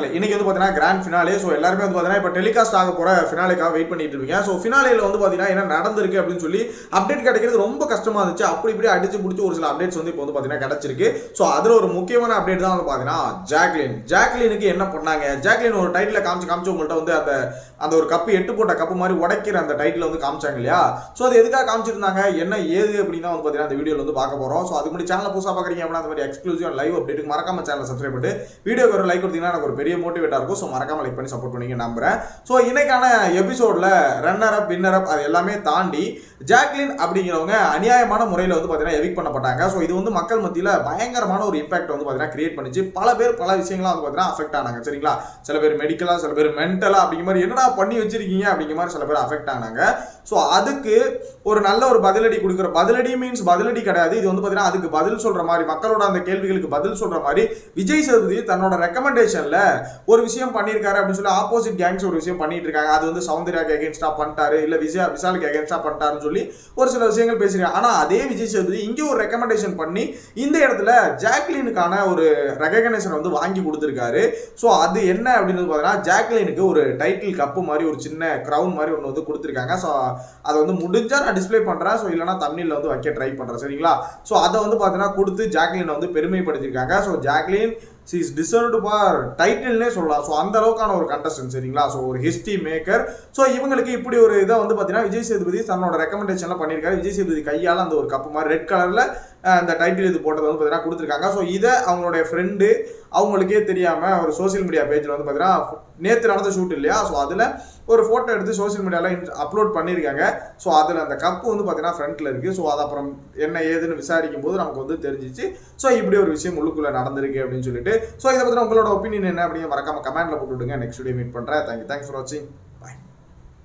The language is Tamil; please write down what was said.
மக்களே இன்னைக்கு வந்து பார்த்தீங்கன்னா கிராண்ட் ஃபினாலே ஸோ எல்லாருமே வந்து பார்த்தீங்கன்னா இப்போ டெலிகாஸ்ட் ஆக போகிற ஃபினாலேக்காக வெயிட் பண்ணிட்டு இருக்கேன் ஸோ ஃபினாலேயில் வந்து பார்த்தீங்கன்னா என்ன நடந்திருக்கு அப்படின்னு சொல்லி அப்டேட் கிடைக்கிறது ரொம்ப கஷ்டமாக இருந்துச்சு. அப்படி இப்படி அடிச்சு பிடிச்சி ஒரு சில அப்டேட்ஸ் வந்து இப்போ வந்து பார்த்தீங்கன்னா கிடச்சிருக்கு. ஸோ அதில் ஒரு முக்கியமான அப்டேட் தான் வந்து பார்த்தீங்கன்னா ஜாக்லின் ஜாக்லினுக்கு என்ன பண்ணாங்க? ஜாக்லின் ஒரு டைட்டில் காமிச்சு காமிச்சு உங்கள்கிட்ட வந்து அந்த அந்த ஒரு கப்பு எட்டு போட்ட கப்பு மாதிரி உடைக்கிற அந்த டைட்டில் வந்து காமிச்சாங்க இல்லையா? ஸோ அது எதுக்காக காமிச்சிருந்தாங்க? என்ன ஏது அப்படின்னு வந்து பார்த்தீங்கன்னா அந்த வீடியோவில் வந்து பார்க்க போகிறோம் ஸோ அதுக்கு முன்னாடி சேனலை புதுசாக பார்க்குறீங்க அப்படின்னா அந்த மாதிரி எக்ஸ்க்ளூசிவ் லைவ் அப்டேட்டுக்கு மறக்காம சேனலை சப்ஸ்கிரைப் பண்ணிட்டு வீடியோக்கு ஒரு லைக் கொடுத்தீங்கன்னா எனக்கு ஒரு பெரிய மோட்டிவேட்டாக இருக்கும். ஸோ மறக்காமல் லைக் பண்ணி சப்போர்ட் பண்ணிங்க நம்புறேன். ஸோ இன்னைக்கான எபிசோடில் ரன்னர் அப் வின்னர் அப் அது எல்லாமே தாண்டி ஜாக்லின் அப்படிங்கிறவங்க அநியாயமான முறையில் வந்து பார்த்தீங்கன்னா எவிக் பண்ணப்பட்டாங்க. ஸோ இது வந்து மக்கள் மத்தியில் பயங்கரமான ஒரு இம்பாக்ட் வந்து பார்த்தீங்கன்னா கிரியேட் பண்ணிச்சு. பல பேர் பல விஷயங்களாம் வந்து பார்த்தீங்கன்னா அஃபெக்ட் ஆனாங்க. சரிங்களா? சில பேர் மெடிக்கலாக சில பேர் மென்டலாக அப்படிங்கிற மாதிரி என்னடா பண்ணி வச்சிருக்கீங்க அப்படிங்கிற மாதிரி சில பேர் அஃபெக்ட் ஆனாங்க. ஸோ அதுக்கு ஒரு நல்ல ஒரு பதிலடி கொடுக்குற பதிலடி மீன்ஸ் பதிலடி கிடையாது. இது வந்து பார்த்தீங்கன்னா அதுக்கு பதில் சொல்கிற மாதிரி மக்களோட அந்த கேள்விகளுக்கு பதில் சொல்கிற மாதிரி விஜய் சேதுபதி தன்னோட ரெக்கமெண்டேஷனில் ஒரு விஷயம் பண்ணியிருக்காரு அப்படின்னு சொல்லி ஆப்போசிட் கேங்ஸ் ஒரு விஷயம் பண்ணிட்டு இருக்காங்க அது வந்து சௌந்தர்யாக்கு அகேன்ஸ்டா பண்ணிட்டாரு இல்ல விஜயா விசாலுக்கு அகேன்ஸ்டா பண்ணிட்டாருன்னு சொல்லி ஒரு சில விஷயங்கள் பேசிருக்காங்க ஆனா அதே விஜய் சேதுபதி இங்கே ஒரு ரெக்கமெண்டேஷன் பண்ணி இந்த இடத்துல ஜாக்லினுக்கான ஒரு ரெகக்னேஷன் வந்து வாங்கி கொடுத்துருக்காரு. ஸோ அது என்ன அப்படின்னு பார்த்தீங்கன்னா ஜாக்லினுக்கு ஒரு டைட்டில் கப்பு மாதிரி ஒரு சின்ன க்ரௌன் மாதிரி ஒன்று வந்து கொடுத்துருக்காங்க. ஸோ அதை வந்து முடிஞ்சா நான் டிஸ்ப்ளே பண்ணுறேன் ஸோ இல்லைனா தமிழில் வந்து வைக்க ட்ரை பண்ணுறேன் சரிங்களா? ஸோ அதை வந்து பார்த்தீங்கன்னா கொடுத்து ஜாக்லினை வந்து பெருமைப்படுத்தியிருக்காங்க. So Jacqueline she is deserved for டைட்டில்னே சொல்லலாம். ஸோ அந்த அளவுக்கான ஒரு கண்டஸ்டன் சரிங்களா? ஸோ ஒரு ஹிஸ்ட்ரி மேக்கர் ஸோ இவங்களுக்கு இப்படி ஒரு இதை வந்து பார்த்தீங்கன்னா விஜய் சேதுபதி தன்னோட ரெக்கமெண்டேஷன்லாம் பண்ணியிருக்காரு. விஜய் சேதுபதி கையால் அந்த ஒரு கப்பு மாதிரி ரெட் கலரில் அந்த டைட்டில் இது போட்டது வந்து பார்த்தீங்கன்னா கொடுத்துருக்காங்க. ஸோ இதை அவங்களுடைய ஃப்ரெண்டு அவங்களுக்கே தெரியாமல் ஒரு சோஷியல் மீடியா பேஜில் வந்து பார்த்தீங்கன்னா நேற்று நடந்த ஷூட் இல்லையா? ஸோ அதில் ஒரு ஃபோட்டோ எடுத்து சோஷியல் மீடியாவில் அப்லோட் பண்ணியிருக்காங்க. ஸோ அதில் அந்த கப்பு வந்து பார்த்தீங்கன்னா ஃப்ரண்ட்டில் இருக்குது ஸோ அது அப்புறம் என்ன ஏதுன்னு விசாரிக்கும் போது நமக்கு வந்து தெரிஞ்சிச்சு. ஸோ இப்படி ஒரு விஷயம் உள்ளுக்குள்ளே நடந்திருக்கு அப்படின்னு சொல்லிட்டு. ஸோ இதை பற்றி உங்களோட ஒப்பீனியன் என்ன அப்படிங்கிற மறக்காம கமெண்ட்டில் போட்டு விடுங்க. நெக்ஸ்ட் வீடியோ மீட் பண்ணுறேன் தேங்க்யூ தேங்க்ஸ் ஃபார் வாட்சிங்